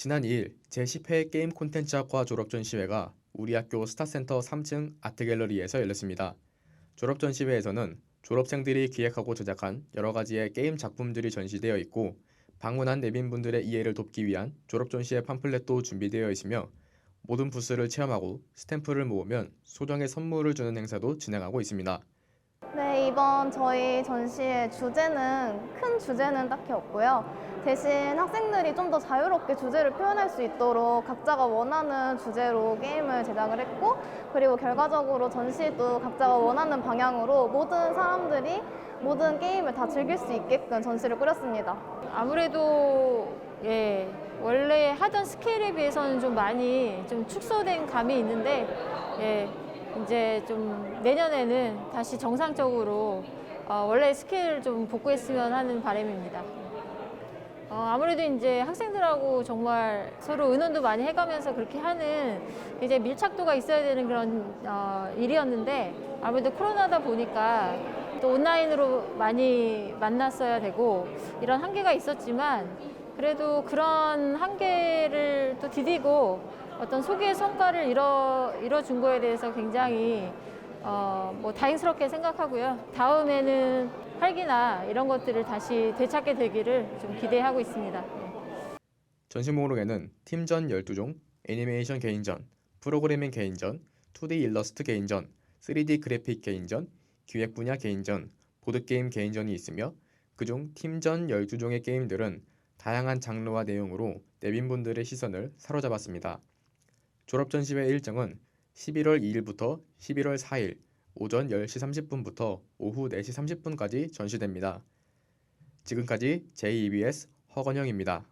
지난 2일 제10회 게임 콘텐츠학과 졸업 전시회가 우리 학교 스타센터 3층 아트갤러리에서 열렸습니다. 졸업 전시회에서는 졸업생들이 기획하고 제작한 여러 가지의 게임 작품들이 전시되어 있고 방문한 내빈분들의 이해를 돕기 위한 졸업 전시회 팜플렛도 준비되어 있으며 모든 부스를 체험하고 스탬프를 모으면 소정의 선물을 주는 행사도 진행하고 있습니다. 네, 이번 저희 전시의 주제는 큰 주제는 딱히 없고요. 대신 학생들이 좀 더 자유롭게 주제를 표현할 수 있도록 각자가 원하는 주제로 게임을 제작을 했고, 그리고 결과적으로 전시도 각자가 원하는 방향으로 모든 사람들이 모든 게임을 다 즐길 수 있게끔 전시를 꾸렸습니다. 아무래도 예 원래 하던 스케일에 비해서는 좀 많이 좀 축소된 감이 있는데 예 이제 좀 내년에는 다시 정상적으로 어, 원래 스케일을 좀 복구했으면 하는 바람입니다. 어, 아무래도 이제 학생들하고 정말 서로 의논도 많이 해가면서 그렇게 하는 이제 밀착도가 있어야 되는 그런 어, 일이었는데 아무래도 코로나다 보니까 또 온라인으로 많이 만났어야 되고 이런 한계가 있었지만 그래도 그런 한계를 또 디디고 어떤 소기의 성과를 이뤄, 이뤄준 거에 대해서 굉장히 어, 뭐 다행스럽게 생각하고요. 다음에는 활기나 이런 것들을 다시 되찾게 되기를 좀 기대하고 있습니다. 네. 전시 목록에는 팀전 12종, 애니메이션 개인전, 프로그래밍 개인전, 2D 일러스트 개인전, 3D 그래픽 개인전, 기획 분야 개인전, 보드게임 개인전이 있으며 그중 팀전 12종의 게임들은 다양한 장르와 내용으로 내빈분들의 시선을 사로잡았습니다. 졸업 전시회 일정은 11월 2일부터 11월 4일 오전 10시 30분부터 오후 4시 30분까지 전시됩니다. 지금까지 JEBS 허건영입니다.